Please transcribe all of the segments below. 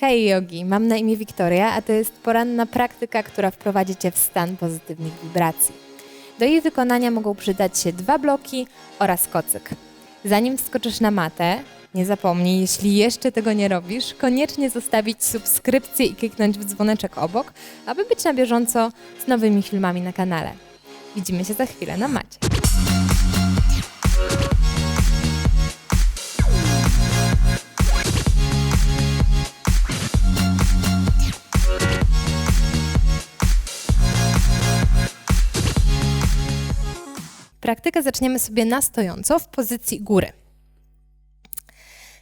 Hej yogi, mam na imię Wiktoria, a to jest poranna praktyka, która wprowadzi Cię w stan pozytywnych wibracji. Do jej wykonania mogą przydać się dwa bloki oraz kocyk. Zanim wskoczysz na matę, nie zapomnij, jeśli jeszcze tego nie robisz, koniecznie zostawić subskrypcję i kliknąć w dzwoneczek obok, aby być na bieżąco z nowymi filmami na kanale. Widzimy się za chwilę na macie. Praktykę zaczniemy sobie na stojąco w pozycji góry.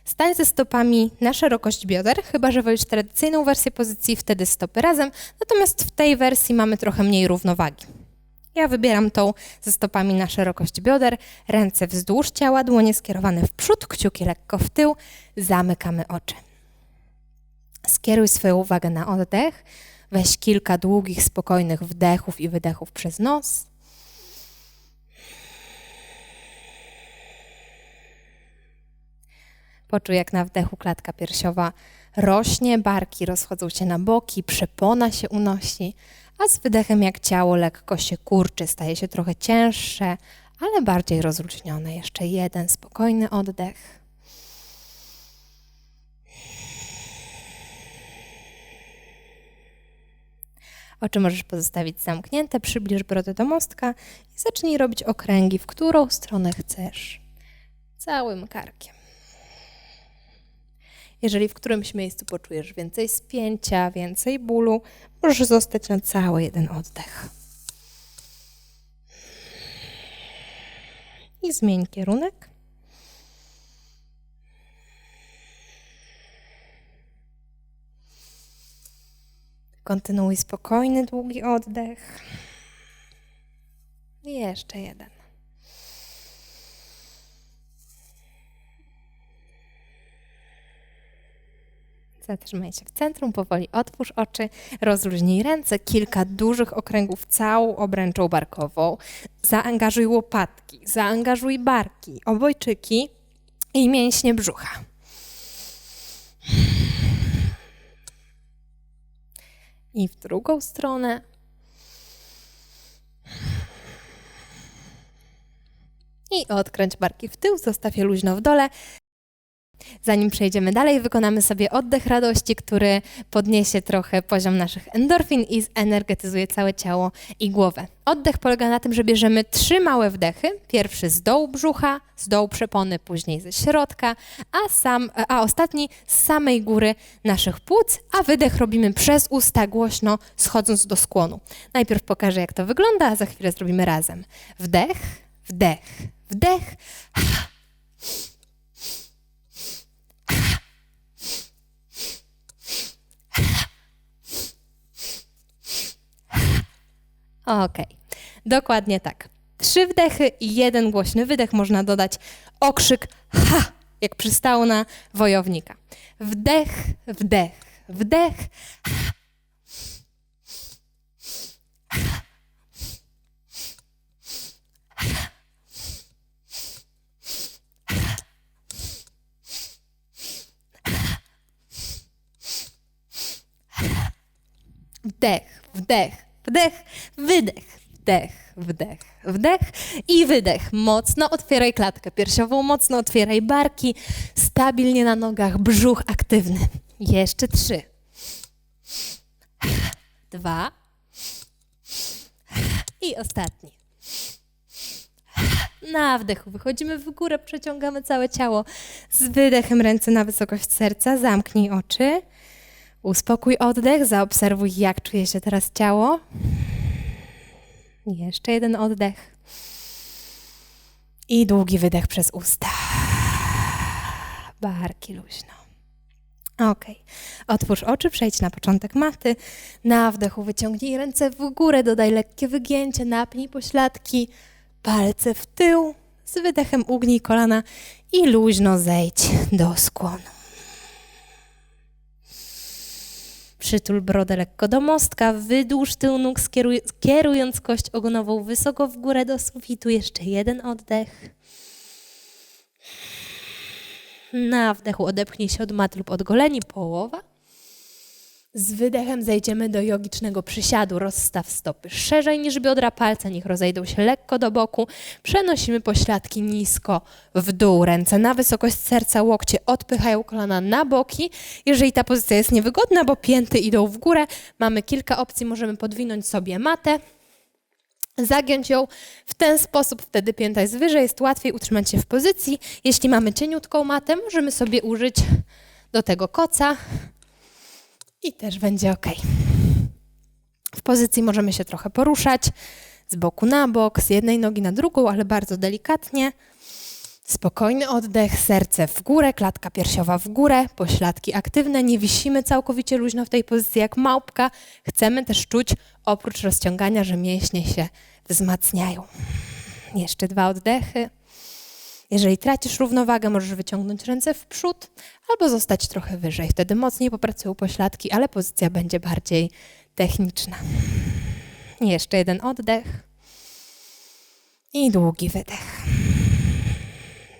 Stań ze stopami na szerokość bioder, chyba że wolisz tradycyjną wersję pozycji, wtedy stopy razem, natomiast w tej wersji mamy trochę mniej równowagi. Ja wybieram tą ze stopami na szerokość bioder, ręce wzdłuż ciała, dłonie skierowane w przód, kciuki lekko w tył, zamykamy oczy. Skieruj swoją uwagę na oddech, weź kilka długich, spokojnych wdechów i wydechów przez nos. Poczuj, jak na wdechu klatka piersiowa rośnie, barki rozchodzą się na boki, przepona się unosi, a z wydechem jak ciało lekko się kurczy, staje się trochę cięższe, ale bardziej rozluźnione. Jeszcze jeden spokojny oddech. Oczy możesz pozostawić zamknięte, przybliż brodę do mostka i zacznij robić okręgi, w którą stronę chcesz. Całym karkiem. Jeżeli w którymś miejscu poczujesz więcej spięcia, więcej bólu, możesz zostać na cały jeden oddech. I zmień kierunek. Kontynuuj spokojny, długi oddech. I jeszcze jeden. Zatrzymaj się w centrum, powoli otwórz oczy, rozluźnij ręce, kilka dużych okręgów całą obręczą barkową. Zaangażuj łopatki, zaangażuj barki, obojczyki i mięśnie brzucha. I w drugą stronę. I odkręć barki w tył, zostaw je luźno w dole. Zanim przejdziemy dalej, wykonamy sobie oddech radości, który podniesie trochę poziom naszych endorfin i zenergetyzuje całe ciało i głowę. Oddech polega na tym, że bierzemy trzy małe wdechy. Pierwszy z dołu brzucha, z dołu przepony, później ze środka, a, sam, a ostatni z samej góry naszych płuc, a wydech robimy przez usta głośno, schodząc do skłonu. Najpierw pokażę, jak to wygląda, a za chwilę zrobimy razem. Wdech, wdech, wdech. Okej, dokładnie tak. Trzy wdechy i jeden głośny wydech. Można dodać okrzyk ha, jak przystało na wojownika. Wdech, wdech, wdech. Ha. Wdech, wdech, wdech, wydech, wdech, wdech, wdech i wydech. Mocno otwieraj klatkę piersiową, mocno otwieraj barki, stabilnie na nogach, brzuch aktywny. Jeszcze trzy. Dwa. I ostatni. Na wdechu wychodzimy w górę, przeciągamy całe ciało. Z wydechem ręce na wysokość serca, zamknij oczy. Uspokój oddech, zaobserwuj, jak czuje się teraz ciało. Jeszcze jeden oddech. I długi wydech przez usta. Barki luźno. Ok. Otwórz oczy, przejdź na początek maty. Na wdechu wyciągnij ręce w górę, dodaj lekkie wygięcie, napnij pośladki, palce w tył. Z wydechem ugnij kolana i luźno zejdź do skłonu. Przytul brodę lekko do mostka, wydłuż tył nóg, skieruj, kierując kość ogonową wysoko w górę do sufitu. Jeszcze jeden oddech. Na wdechu odepchnij się od mat lub od goleni, połowa. Z wydechem zejdziemy do jogicznego przysiadu. Rozstaw stopy szerzej niż biodra, palce niech rozejdą się lekko do boku. Przenosimy pośladki nisko w dół, ręce na wysokość serca, łokcie odpychają kolana na boki. Jeżeli ta pozycja jest niewygodna, bo pięty idą w górę, mamy kilka opcji. Możemy podwinąć sobie matę, zagiąć ją w ten sposób, wtedy pięta jest wyżej, jest łatwiej utrzymać się w pozycji. Jeśli mamy cieniutką matę, możemy sobie użyć do tego koca i też będzie ok. W pozycji możemy się trochę poruszać z boku na bok, z jednej nogi na drugą, ale bardzo delikatnie. Spokojny oddech, serce w górę, klatka piersiowa w górę, pośladki aktywne, nie wisimy całkowicie luźno w tej pozycji jak małpka. Chcemy też czuć, oprócz rozciągania, że mięśnie się wzmacniają. Jeszcze dwa oddechy. Jeżeli tracisz równowagę, możesz wyciągnąć ręce w przód albo zostać trochę wyżej. Wtedy mocniej popracują pośladki, ale pozycja będzie bardziej techniczna. Jeszcze jeden oddech i długi wydech.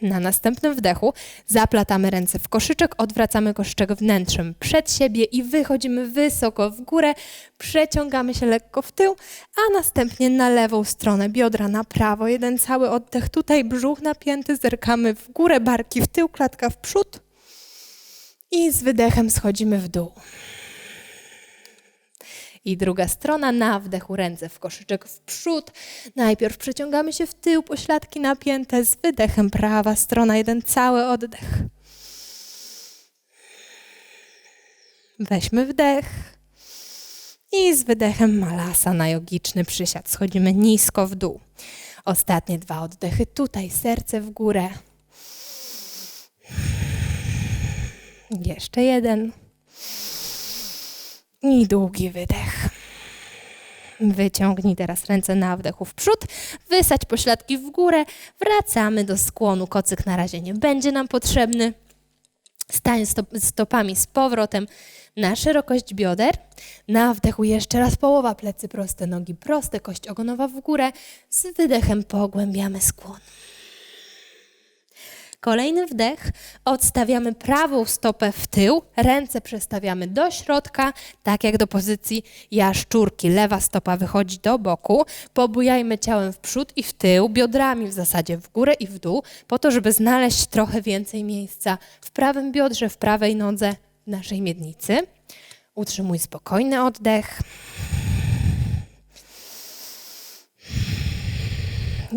Na następnym wdechu zaplatamy ręce w koszyczek, odwracamy koszyczek wnętrzem przed siebie i wychodzimy wysoko w górę, przeciągamy się lekko w tył, a następnie na lewą stronę, biodra na prawo, jeden cały oddech tutaj, brzuch napięty, zerkamy w górę, barki w tył, klatka w przód i z wydechem schodzimy w dół. I druga strona, na wdechu ręce w koszyczek w przód. Najpierw przeciągamy się w tył, pośladki napięte, z wydechem prawa strona, jeden cały oddech. Weźmy wdech. I z wydechem malasa na jogiczny przysiad. Schodzimy nisko w dół. Ostatnie dwa oddechy tutaj, serce w górę. Jeszcze jeden. I długi wydech. Wyciągnij teraz ręce na wdechu w przód, wysadź pośladki w górę, wracamy do skłonu. Kocyk na razie nie będzie nam potrzebny. Stań stop, stopami z powrotem na szerokość bioder. Na wdechu jeszcze raz połowa, plecy proste, nogi proste, kość ogonowa w górę. Z wydechem pogłębiamy skłon. Kolejny wdech, odstawiamy prawą stopę w tył, ręce przestawiamy do środka, tak jak do pozycji jaszczurki. Lewa stopa wychodzi do boku, pobujajmy ciałem w przód i w tył, biodrami w zasadzie w górę i w dół, po to, żeby znaleźć trochę więcej miejsca w prawym biodrze, w prawej nodze naszej miednicy. Utrzymuj spokojny oddech.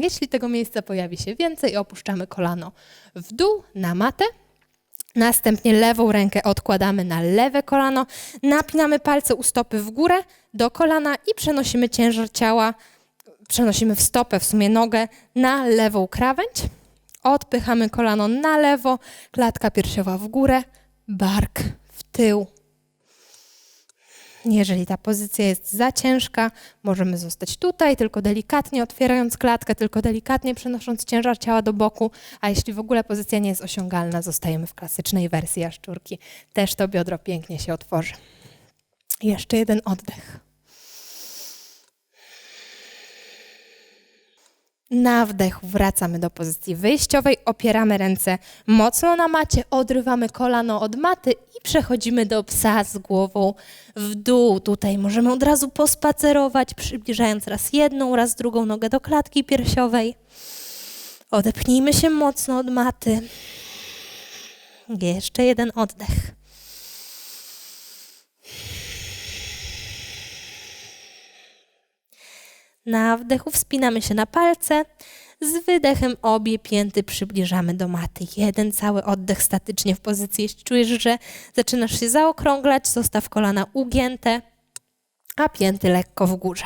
Jeśli tego miejsca pojawi się więcej, opuszczamy kolano w dół na matę. Następnie lewą rękę odkładamy na lewe kolano, napinamy palce u stopy w górę do kolana i przenosimy ciężar ciała, przenosimy w stopę, w sumie nogę, na lewą krawędź. Odpychamy kolano na lewo, klatka piersiowa w górę, bark w tył, jeżeli ta pozycja jest za ciężka, możemy zostać tutaj, tylko delikatnie otwierając klatkę, tylko delikatnie przenosząc ciężar ciała do boku, a jeśli w ogóle pozycja nie jest osiągalna, zostajemy w klasycznej wersji jaszczurki. Też to biodro pięknie się otworzy. Jeszcze jeden oddech. Na wdech wracamy do pozycji wyjściowej, opieramy ręce mocno na macie, odrywamy kolano od maty i przechodzimy do psa z głową w dół. Tutaj możemy od razu pospacerować, przybliżając raz jedną, raz drugą nogę do klatki piersiowej. Odepchnijmy się mocno od maty. Jeszcze jeden oddech. Na wdechu wspinamy się na palce. Z wydechem obie pięty przybliżamy do maty. Jeden cały oddech statycznie w pozycji. Jeśli czujesz, że zaczynasz się zaokrąglać, zostaw kolana ugięte, a pięty lekko w górze.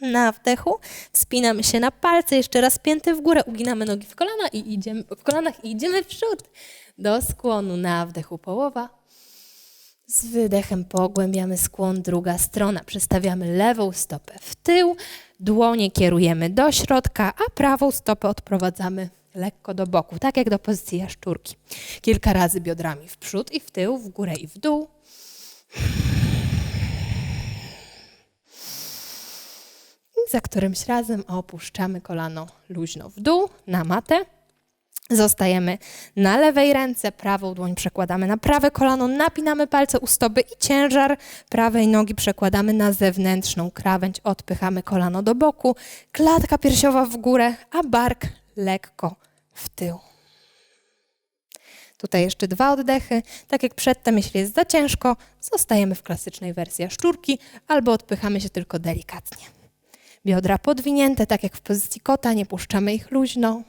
Na wdechu wspinamy się na palce, jeszcze raz pięty w górę, uginamy nogi w, kolana i idziemy, w kolanach i idziemy w przód do skłonu. Na wdechu połowa, z wydechem pogłębiamy skłon, druga strona. Przestawiamy lewą stopę w tył, dłonie kierujemy do środka, a prawą stopę odprowadzamy lekko do boku, tak jak do pozycji jaszczurki. Kilka razy biodrami w przód i w tył, w górę i w dół. I za którymś razem opuszczamy kolano luźno w dół, na matę. Zostajemy na lewej ręce, prawą dłoń przekładamy na prawe kolano, napinamy palce u stopy i ciężar prawej nogi przekładamy na zewnętrzną krawędź. Odpychamy kolano do boku, klatka piersiowa w górę, a bark lekko w tył. Tutaj jeszcze dwa oddechy. Tak jak przedtem, jeśli jest za ciężko, zostajemy w klasycznej wersji szczurki albo odpychamy się tylko delikatnie. Biodra podwinięte, tak jak w pozycji kota, nie puszczamy ich luźno.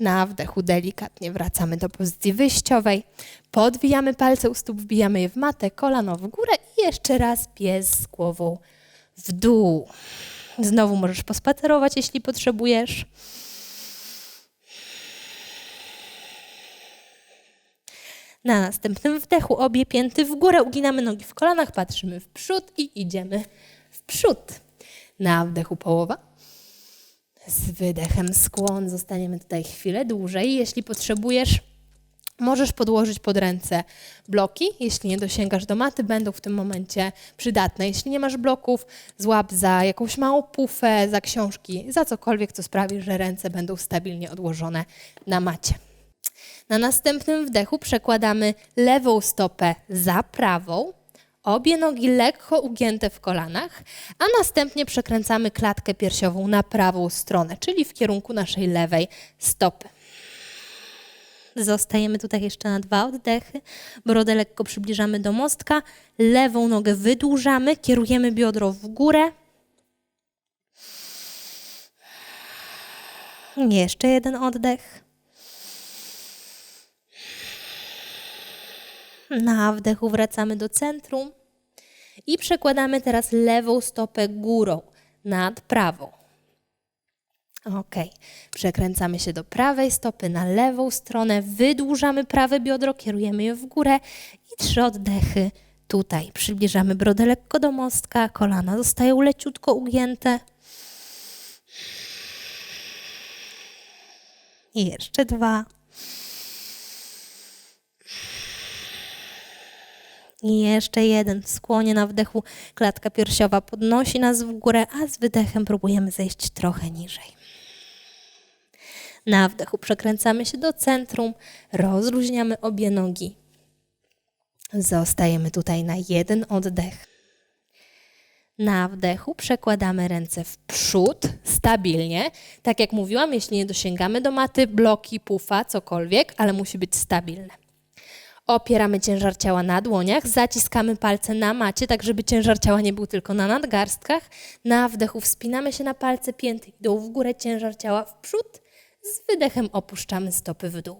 Na wdechu delikatnie wracamy do pozycji wyjściowej. Podwijamy palce u stóp, wbijamy je w matę, kolano w górę i jeszcze raz pies z głową w dół. Znowu możesz pospacerować, jeśli potrzebujesz. Na następnym wdechu obie pięty w górę, uginamy nogi w kolanach, patrzymy w przód i idziemy w przód. Na wdechu połowa. Z wydechem skłon. Zostaniemy tutaj chwilę dłużej. Jeśli potrzebujesz, możesz podłożyć pod ręce bloki. Jeśli nie dosięgasz do maty, będą w tym momencie przydatne. Jeśli nie masz bloków, złap za jakąś małą pufę, za książki, za cokolwiek, co sprawi, że ręce będą stabilnie odłożone na macie. Na następnym wdechu przekładamy lewą stopę za prawą, obie nogi lekko ugięte w kolanach, a następnie przekręcamy klatkę piersiową na prawą stronę, czyli w kierunku naszej lewej stopy. Zostajemy tutaj jeszcze na dwa oddechy. Brodę lekko przybliżamy do mostka, lewą nogę wydłużamy, kierujemy biodro w górę. Jeszcze jeden oddech. Na wdechu wracamy do centrum i przekładamy teraz lewą stopę górą nad prawą. Ok, przekręcamy się do prawej stopy na lewą stronę, wydłużamy prawe biodro, kierujemy je w górę i trzy oddechy tutaj. Przybliżamy brodę lekko do mostka, kolana zostają leciutko ugięte. I jeszcze dwa. I jeszcze jeden. Skłonie na wdechu. Klatka piersiowa podnosi nas w górę, a z wydechem próbujemy zejść trochę niżej. Na wdechu przekręcamy się do centrum, rozluźniamy obie nogi. Zostajemy tutaj na jeden oddech. Na wdechu przekładamy ręce w przód, stabilnie. Tak jak mówiłam, jeśli nie dosięgamy do maty, bloki, pufa, cokolwiek, ale musi być stabilne. Opieramy ciężar ciała na dłoniach, zaciskamy palce na macie, tak żeby ciężar ciała nie był tylko na nadgarstkach. Na wdechu wspinamy się na palce pięty, dół w górę, ciężar ciała w przód. Z wydechem opuszczamy stopy w dół.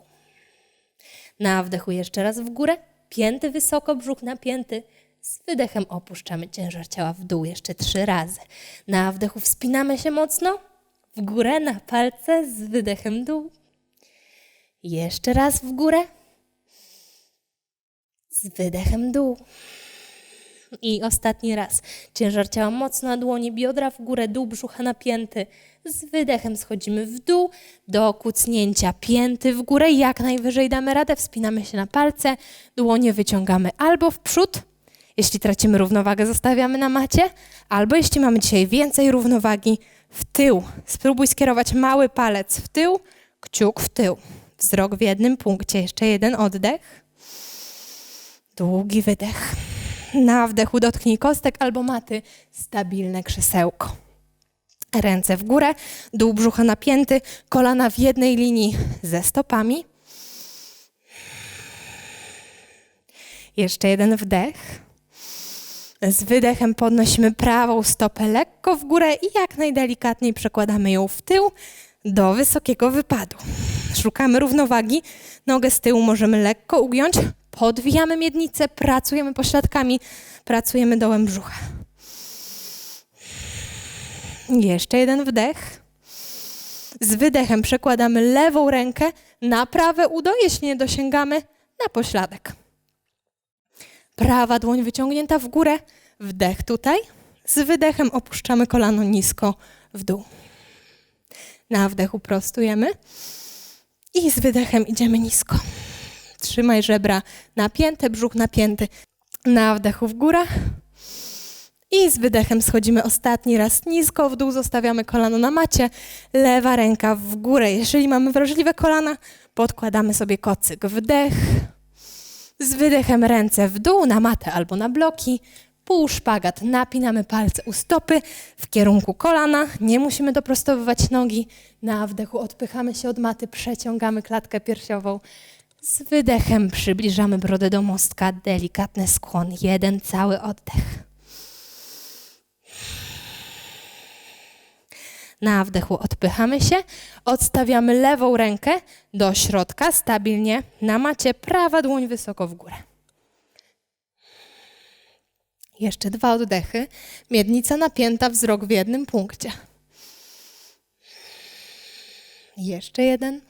Na wdechu jeszcze raz w górę, pięty wysoko, brzuch napięty. Z wydechem opuszczamy ciężar ciała w dół jeszcze trzy razy. Na wdechu wspinamy się mocno w górę na palce z wydechem dół. Jeszcze raz w górę z wydechem dół. I ostatni raz. Ciężar ciała mocno na dłoni, biodra w górę, dół brzucha napięty. Z wydechem schodzimy w dół do kucnięcia pięty w górę. Jak najwyżej damy radę, wspinamy się na palce, dłonie wyciągamy albo w przód, jeśli tracimy równowagę, zostawiamy na macie, albo jeśli mamy dzisiaj więcej równowagi, w tył. Spróbuj skierować mały palec w tył, kciuk w tył. Wzrok w jednym punkcie. Jeszcze jeden oddech. Długi wydech. Na wdechu dotknij kostek albo maty. Stabilne krzesełko. Ręce w górę, dół brzucha napięty, kolana w jednej linii ze stopami. Jeszcze jeden wdech. Z wydechem podnosimy prawą stopę lekko w górę i jak najdelikatniej przekładamy ją w tył do wysokiego wypadu. Szukamy równowagi. Nogę z tyłu możemy lekko ugiąć, podwijamy miednicę, pracujemy pośladkami, pracujemy dołem brzucha. Jeszcze jeden wdech. Z wydechem przekładamy lewą rękę na prawe udo, jeśli nie dosięgamy, na pośladek. Prawa dłoń wyciągnięta w górę, wdech tutaj. Z wydechem opuszczamy kolano nisko w dół. Na wdechu prostujemy i z wydechem idziemy nisko. Trzymaj żebra napięte, brzuch napięty. Na wdechu w górę I z wydechem schodzimy ostatni raz nisko w dół, zostawiamy kolano na macie, lewa ręka w górę. Jeżeli mamy wrażliwe kolana, podkładamy sobie kocyk. Wdech, z wydechem ręce w dół, na matę albo na bloki. Pół szpagat, napinamy palce u stopy w kierunku kolana. Nie musimy doprostowywać nogi. Na wdechu odpychamy się od maty, przeciągamy klatkę piersiową. Z wydechem przybliżamy brodę do mostka, delikatny skłon, jeden cały oddech. Na wdechu odpychamy się, odstawiamy lewą rękę do środka, stabilnie na macie, prawa dłoń wysoko w górę. Jeszcze dwa oddechy. Miednica napięta, wzrok w jednym punkcie. Jeszcze jeden.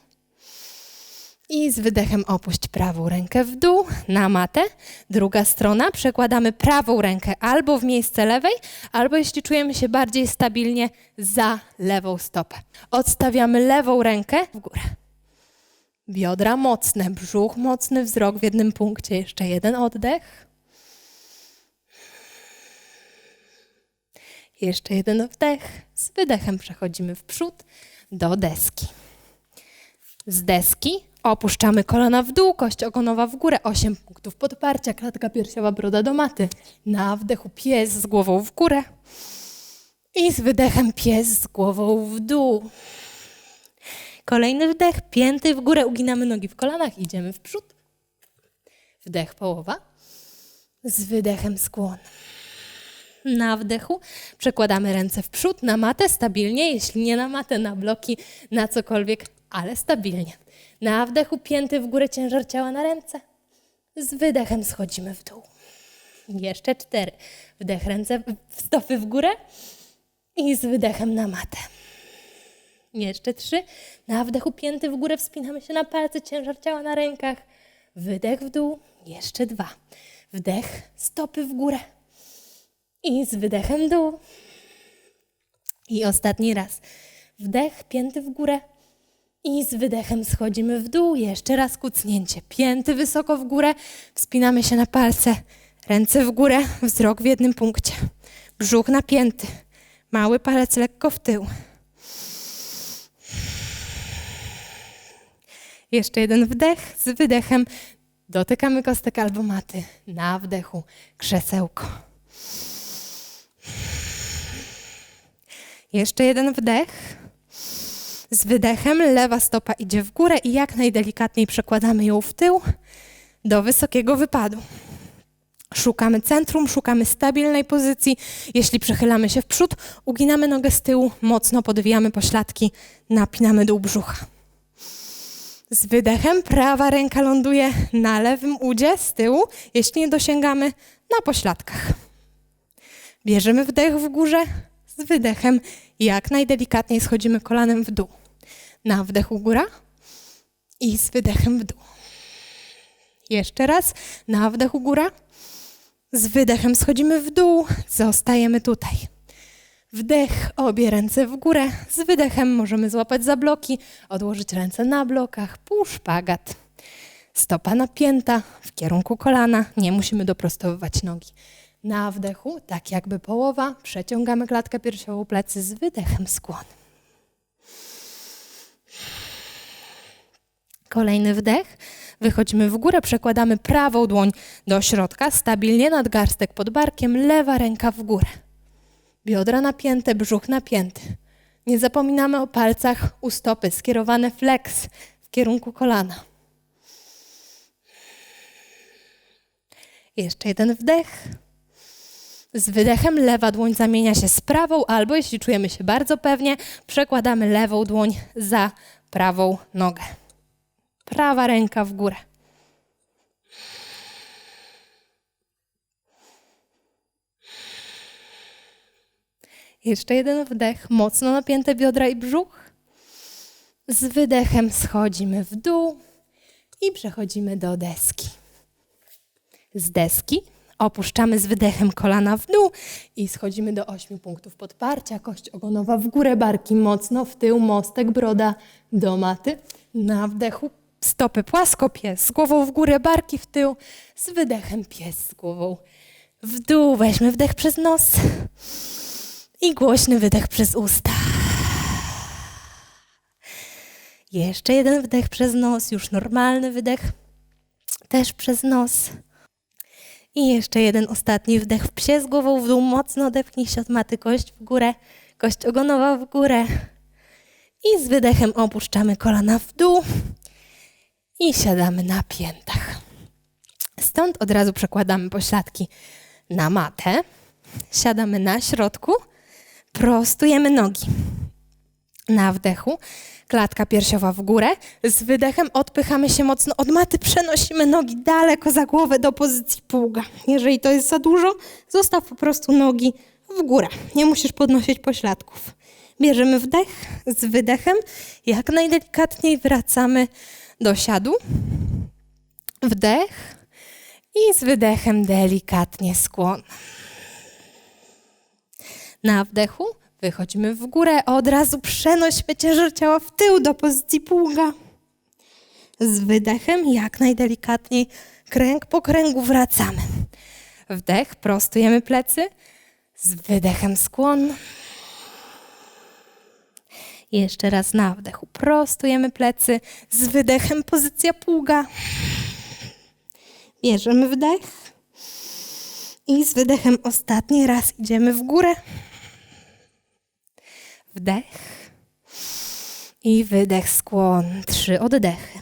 I z wydechem opuść prawą rękę w dół na matę. Druga strona. Przekładamy prawą rękę albo w miejsce lewej, albo jeśli czujemy się bardziej stabilnie, za lewą stopę. Odstawiamy lewą rękę w górę. Biodra mocne, brzuch mocny, wzrok w jednym punkcie. Jeszcze jeden oddech. Jeszcze jeden wdech. Z wydechem przechodzimy w przód do deski. Z deski opuszczamy kolana w dół, kość ogonowa w górę, 8 punktów podparcia, klatka piersiowa, broda do maty. Na wdechu pies z głową w górę i z wydechem pies z głową w dół. Kolejny wdech, pięty w górę, uginamy nogi w kolanach, idziemy w przód. Wdech połowa, z wydechem skłon. Na wdechu przekładamy ręce w przód, na matę stabilnie, jeśli nie na matę, na bloki, na cokolwiek, ale stabilnie. Na wdechu pięty w górę, ciężar ciała na ręce. Z wydechem schodzimy w dół. Jeszcze cztery. Wdech, ręce, stopy w górę i z wydechem na matę. Jeszcze trzy. Na wdechu pięty w górę, wspinamy się na palce, ciężar ciała na rękach. Wydech w dół. Jeszcze dwa. Wdech, stopy w górę i z wydechem dół. I ostatni raz. Wdech, pięty w górę. I z wydechem schodzimy w dół. Jeszcze raz kucnięcie. Pięty wysoko w górę. Wspinamy się na palce. Ręce w górę, wzrok w jednym punkcie. Brzuch napięty. Mały palec lekko w tył. Jeszcze jeden wdech. Z wydechem dotykamy kostek albo maty. Na wdechu krzesełko. Jeszcze jeden wdech. Z wydechem lewa stopa idzie w górę i jak najdelikatniej przekładamy ją w tył do wysokiego wypadu. Szukamy centrum, szukamy stabilnej pozycji. Jeśli przechylamy się w przód, uginamy nogę z tyłu, mocno podwijamy pośladki, napinamy dół brzucha. Z wydechem prawa ręka ląduje na lewym udzie z tyłu, jeśli nie dosięgamy, na pośladkach. Bierzemy wdech w górze, z wydechem jak najdelikatniej schodzimy kolanem w dół. Na wdechu góra i z wydechem w dół. Jeszcze raz, na wdechu góra, z wydechem schodzimy w dół, zostajemy tutaj. Wdech, obie ręce w górę, z wydechem możemy złapać za bloki, odłożyć ręce na blokach, pół szpagat. Stopa napięta w kierunku kolana, nie musimy doprostowywać nogi. Na wdechu, tak jakby połowa, przeciągamy klatkę piersiową, plecy z wydechem skłon. Kolejny wdech. Wychodzimy w górę, przekładamy prawą dłoń do środka, stabilnie nadgarstek pod barkiem, lewa ręka w górę. Biodra napięte, brzuch napięty. Nie zapominamy o palcach u stopy, skierowane flex w kierunku kolana. Jeszcze jeden wdech. Z wydechem lewa dłoń zamienia się z prawą, albo jeśli czujemy się bardzo pewnie, przekładamy lewą dłoń za prawą nogę. Prawa ręka w górę. Jeszcze jeden wdech, mocno napięte biodra i brzuch. Z wydechem schodzimy w dół i przechodzimy do deski. Z deski Opuszczamy z wydechem kolana w dół i schodzimy do ośmiu punktów podparcia. Kość ogonowa w górę, barki mocno w tył, mostek, broda do maty. Na wdechu stopy płasko, pies z głową w górę, barki w tył. Z wydechem pies z głową W dół weźmy wdech przez nos i głośny wydech przez usta. Jeszcze jeden wdech przez nos, już normalny wydech, też przez nos. I jeszcze jeden ostatni wdech w psie z głową w dół, mocno odepchnij się od maty, kość w górę, kość ogonowa w górę. I z wydechem opuszczamy kolana w dół. I siadamy na piętach. Stąd od razu przekładamy pośladki na matę, siadamy na środku, prostujemy nogi. Na wdechu klatka piersiowa w górę, z wydechem odpychamy się mocno od maty, przenosimy nogi daleko za głowę do pozycji pługa. Jeżeli to jest za dużo, zostaw po prostu nogi w górę. Nie musisz podnosić pośladków. Bierzemy wdech z wydechem, jak najdelikatniej wracamy do siadu. Wdech i z wydechem delikatnie skłon. Na wdechu wychodzimy w górę, od razu przenośmy ciężar ciała w tył do pozycji pługa. Z wydechem jak najdelikatniej kręg po kręgu wracamy. Wdech, prostujemy plecy. Z wydechem skłon. Jeszcze raz na wdechu prostujemy plecy. Z wydechem pozycja pługa. Bierzemy wdech. I z wydechem ostatni raz idziemy w górę. Wdech. I wydech, skłon. Trzy oddechy.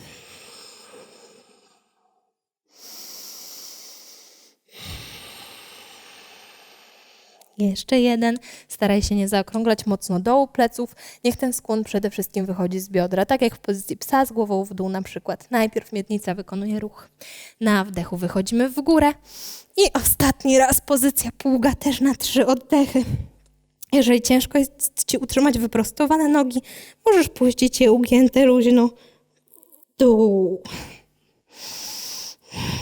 Jeszcze jeden. Staraj się nie zaokrąglać mocno dołu pleców. Niech ten skłon przede wszystkim wychodzi z biodra, tak jak w pozycji psa z głową w dół na przykład. Najpierw miednica wykonuje ruch. Na wdechu wychodzimy w górę. I ostatni raz pozycja pługa też na trzy oddechy. Jeżeli ciężko jest Ci utrzymać wyprostowane nogi, możesz puścić je ugięte luźno dół.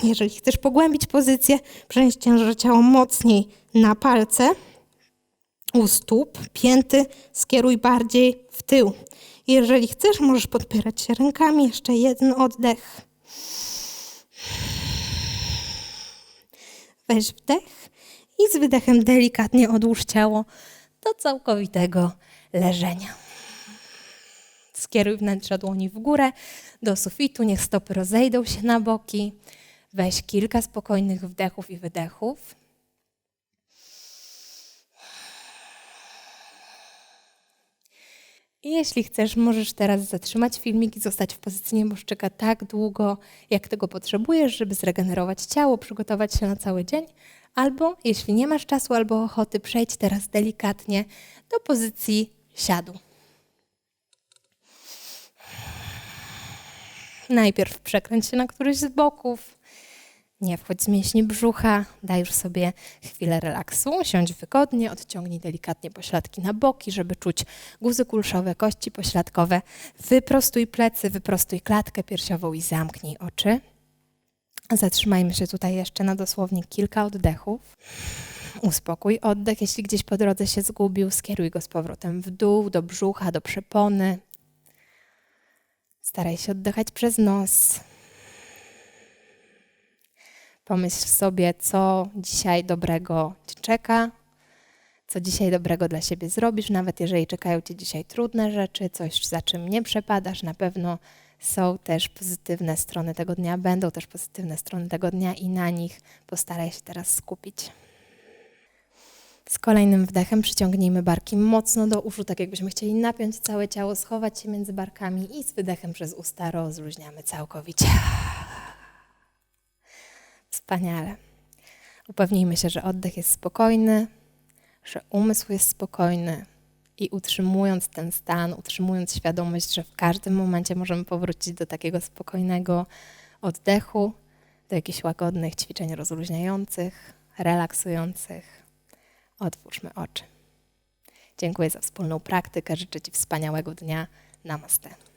Jeżeli chcesz pogłębić pozycję, przenieść ciężar ciała mocniej na palce u stóp, pięty skieruj bardziej w tył. Jeżeli chcesz, możesz podpierać się rękami. Jeszcze jeden oddech. Weź wdech i z wydechem delikatnie odłóż ciało do całkowitego leżenia. Skieruj wnętrze dłoni w górę do sufitu, niech stopy rozejdą się na boki. Weź kilka spokojnych wdechów i wydechów. I jeśli chcesz, możesz teraz zatrzymać filmik i zostać w pozycji nieboszczyka tak długo, jak tego potrzebujesz, żeby zregenerować ciało, przygotować się na cały dzień. Albo jeśli nie masz czasu albo ochoty, przejdź teraz delikatnie do pozycji siadu. Najpierw przekręć się na któryś z boków. Nie wchodź z mięśni brzucha, daj już sobie chwilę relaksu, siądź wygodnie, odciągnij delikatnie pośladki na boki, żeby czuć guzy kulszowe, kości pośladkowe. Wyprostuj plecy, wyprostuj klatkę piersiową i zamknij oczy. Zatrzymajmy się tutaj jeszcze na dosłownie kilka oddechów. Uspokój oddech, jeśli gdzieś po drodze się zgubił, skieruj go z powrotem w dół, do brzucha, do przepony. Staraj się oddychać przez nos. Pomyśl sobie, co dzisiaj dobrego Cię czeka, co dzisiaj dobrego dla siebie zrobisz, nawet jeżeli czekają Cię dzisiaj trudne rzeczy, coś za czym nie przepadasz, na pewno są też pozytywne strony tego dnia, będą też pozytywne strony tego dnia i na nich postaraj się teraz skupić. Z kolejnym wdechem przyciągnijmy barki mocno do uszu, tak jakbyśmy chcieli napiąć całe ciało, schować się między barkami i z wydechem przez usta rozluźniamy całkowicie. Wspaniale. Upewnijmy się, że oddech jest spokojny, że umysł jest spokojny i utrzymując ten stan, utrzymując świadomość, że w każdym momencie możemy powrócić do takiego spokojnego oddechu, do jakichś łagodnych ćwiczeń rozluźniających, relaksujących, otwórzmy oczy. Dziękuję za wspólną praktykę. Życzę Ci wspaniałego dnia. Namaste.